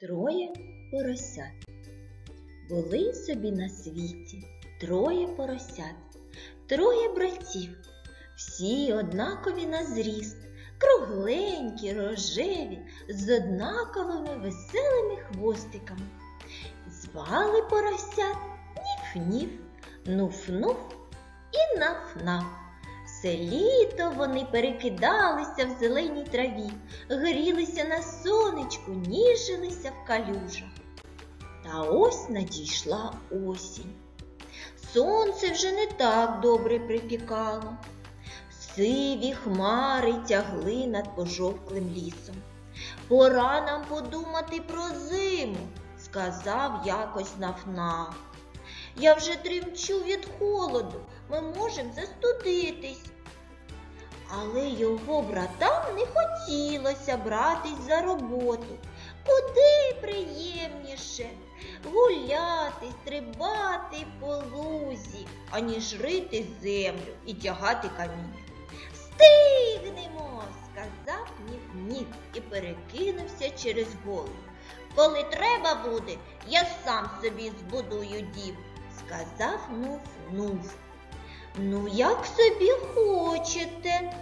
Троє поросят. Були собі на світі троє поросят, троє братів, всі однакові на зріст, кругленькі, рожеві, з однаковими веселими хвостиками. Звали поросят Ніф-Ніф, Нуф-Нуф і Наф-Наф. Все літо вони перекидалися в зеленій траві, грілися на сонечку, ніжилися в калюжах. Та ось надійшла осінь. Сонце вже не так добре припікало. Сиві хмари тягли над пожовклим лісом. Пора нам подумати про зиму, сказав якось Нафнаф. Я вже тремчу від холоду, ми можемо застудитись. Але його братам не хотілося братись за роботу. Куди приємніше гуляти, стрибати по лузі, аніж рити землю і тягати каміння. Стигнемо, сказав Ніф-Ніф і перекинувся через голову. Коли треба буде, я сам собі збудую дім, сказав Нуф-Нуф. Ну, як собі хочете.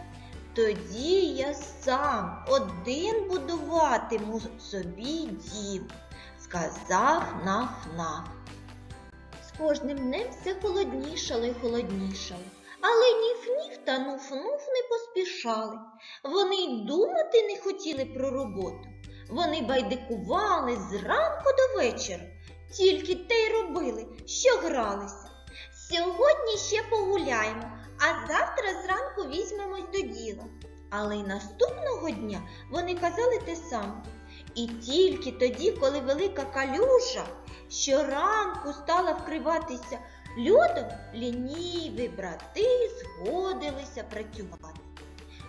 Тоді я сам один будуватиму собі дім, сказав Наф-Наф. З кожним днем все холоднішало й холоднішало. Але Ніф-Ніф та Нуф-Нуф не поспішали. Вони й думати не хотіли про роботу. Вони байдикували зранку до вечора, тільки те й робили, що гралися. Сьогодні ще погуляємо, а завтра зранку візьмемось до діла. Але й наступного дня вони казали те саме. І тільки тоді, коли велика калюжа щоранку стала вкриватися льодом, лініві брати згодилися працювати.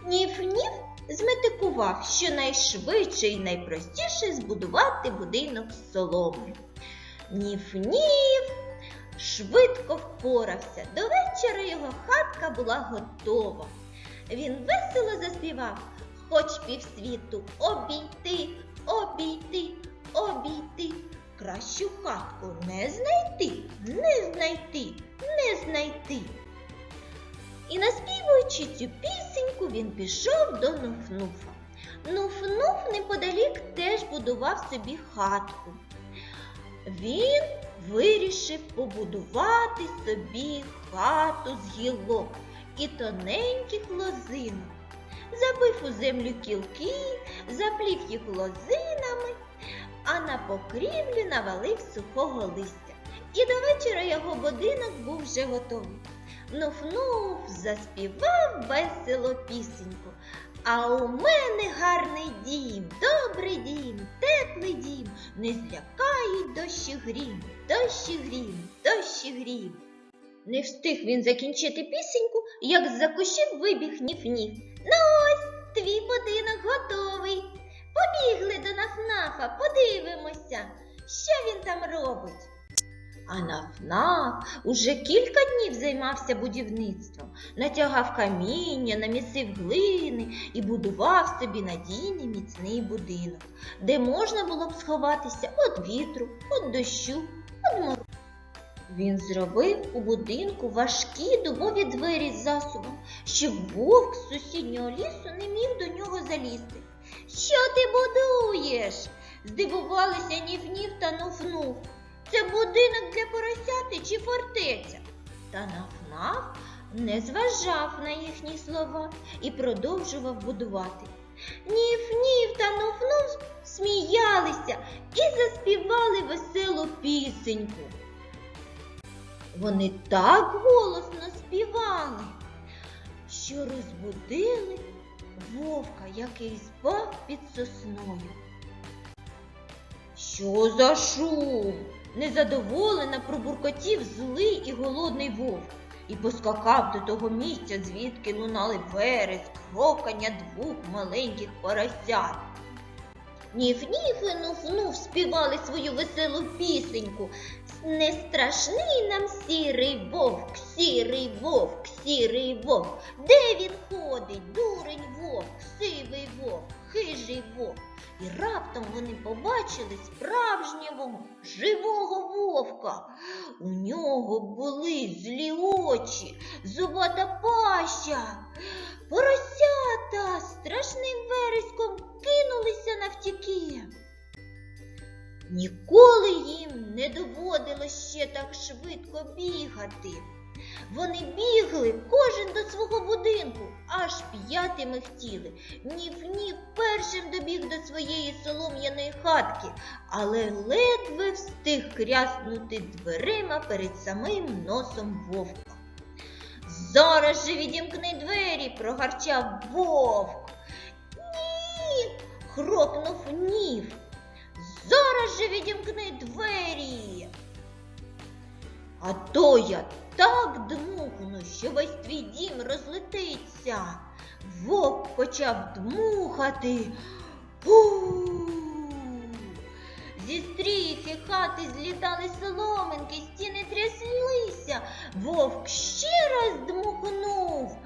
Ніф-ніф зметикував, що найшвидше і найпростіше збудувати будинок з соломи. Ніф-ніф швидко впорався. До вечора його хатка була готова. Він весело заспівав, хоч півсвіту обійти, обійти, обійти. Кращу хатку не знайти, не знайти, не знайти. І наспівуючи цю пісеньку, він пішов до Нуфнуфа. Нуфнуф неподалік теж будував собі хатку. Він вирішив побудувати собі хату з гілок і тоненьких лозинок. Забив у землю кілки, заплів їх лозинами, а на покрівлю навалив сухого листя. І до вечора його будинок був вже готовий. Нуф-нуф заспівав весело пісеньку. А у мене гарний дім, добрий дім, теплий дім, не злякають дощі грім, дощі грім, дощі грім. Не встиг він закінчити пісеньку, як з-за кущів вибіг ніф-ніф. Ну ось, твій будинок готовий. Побігли до Нафнафа, подивимося, що він там робить. А Нафнаф уже кілька днів займався будівництвом, натягав каміння, намісив глини і будував собі надійний міцний будинок, де можна було б сховатися від вітру, від дощу, від морозу. Він зробив у будинку важкі дубові двері з засувом, щоб вовк з сусіднього лісу не міг до нього залізти. Що ти будуєш? здивувалися Ніф-Ніф та Нуф-Нуф. Це будинок для поросяти чи фортеця? Та Наф-Наф не зважав на їхні слова і продовжував будувати. Ніф-Ніф та Нуф-Нуф сміялися і заспівали веселу пісеньку. Вони так голосно співали, що розбудили вовка, який спав під сосною. Що за шум? Незадоволено пробуркотів злий і голодний вовк і поскакав до того місця, звідки лунали вереск, крокання двох маленьких поросят. Ніф-ніф і нуф-нуф співали свою веселу пісеньку. Не страшний нам сірий вовк, сірий вовк, сірий вовк. Де він ходить, дурень вовк, сивий вовк? Хижий вовк. І раптом вони побачили справжнього живого вовка. У нього були злі очі, зубата паща. Поросята страшним вереском кинулися навтіки. Ніколи їм не доводилось ще так швидко бігати. Вони бігли кожен до свого будинку, аж п'ятими хотіли. Ніф-ніф першим добіг до своєї солом'яної хатки, але ледве встиг кряснути дверима перед самим носом вовка. Зараз же відімкни двері, прогарчав вовк. Ні. хропнув ніф. Зараз же відімкни двері. А то я так дмухну, що весь твій дім розлетиться. Вовк почав дмухати. Фу. Зі стріхи хати злітали соломинки, стіни тряслися. Вовк ще раз дмухнув.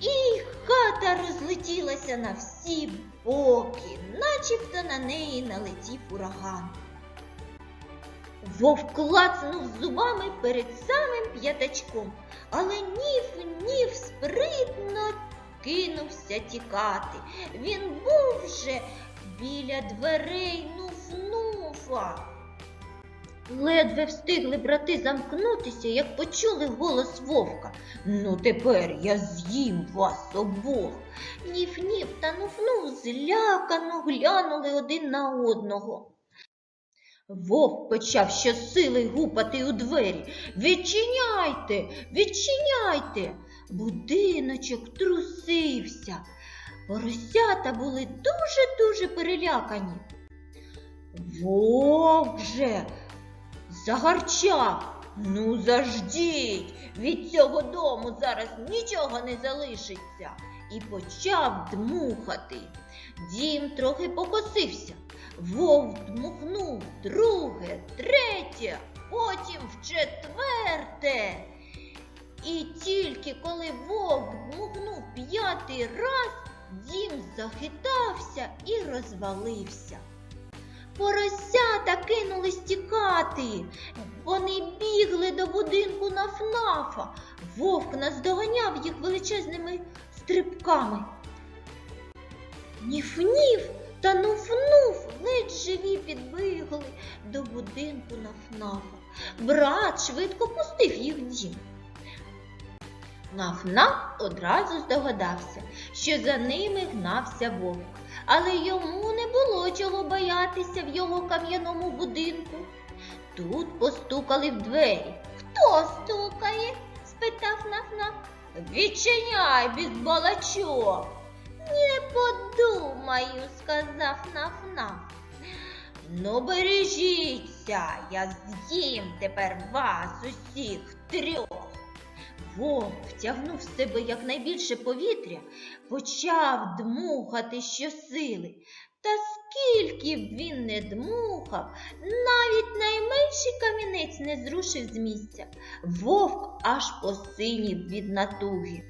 І хата розлетілася на всі боки, начебто на неї налетів ураган. Вовк клацнув зубами перед самим п'ятачком, але ніф ніф спритно кинувся тікати. Він був вже біля дверей нуф-нуфа. Ледве встигли брати замкнутися, як почули голос вовка. Ну тепер я з'їм вас обох. Ніф-ніф та нуф-нуф злякано глянули один на одного. Вовк почав щосили гупати у двері. Відчиняйте, відчиняйте. Будиночок трусився. Поросята були дуже-дуже перелякані. Вовк же загарчав. Ну, заждіть, від цього дому зараз нічого не залишиться. І почав дмухати. Дім трохи покосився. Вовк дмухнув друге, третє, потім в четверте. І тільки коли вовк дмухнув п'ятий раз, дім захитався і розвалився. Поросята кинулись тікати. Вони бігли до будинку нафнафа. Вовк наздоганяв їх величезними стрибками. Ніф-ніф та нуф-нуф ледь живі підбігли до будинку нафнафа. Брат швидко пустив їх дім. Нафнаф одразу здогадався, що за ними гнався вовк, але йому не було чого боятися в його кам'яному будинку. Тут постукали в двері. Хто стукає? спитав Нафнаф. Відчиняй без балачок. Не подумаю, сказав Нафнаф. Ну, бережіться, я з'їм тепер вас усіх трьох. Вовк втягнув з себе якнайбільше повітря, почав дмухати щосили. Та скільки б він не дмухав, навіть найменший камінець не зрушив з місця. Вовк аж посинів від натуги.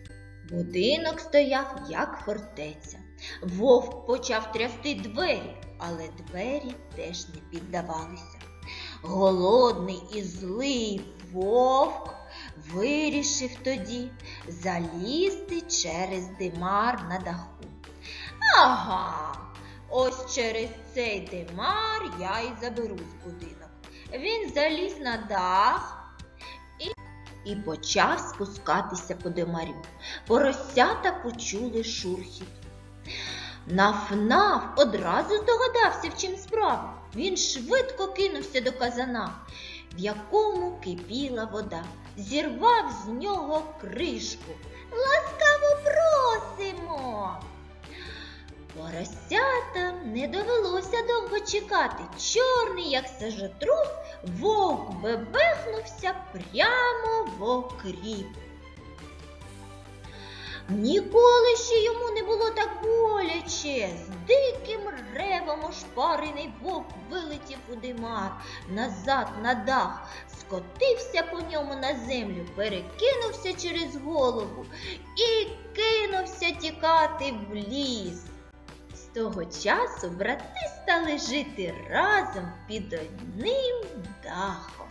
Будинок стояв, як фортеця. Вовк почав трясти двері, але двері теж не піддавалися. Голодний і злий вовк вирішив тоді залізти через димар на даху. Ага, ось через цей димар я й заберусь будинок. Він заліз на дах і почав спускатися по димарю. Поросята почули шурхіт. Наф-наф одразу здогадався, в чим справа. Він швидко кинувся до казана, в якому кипіла вода, зірвав з нього кришку. Ласкаво просимо. Поросятам не довелося довго чекати. Чорний, як сажотрус, вовк бебехнувся прямо в окріп. Ніколи ще йому не було так боляче. З диким ревом ошпарений вовк вилетів у димар, назад на дах, скотився по ньому на землю, перекинувся через голову і кинувся тікати в ліс. Того часу брати стали жити разом під одним дахом.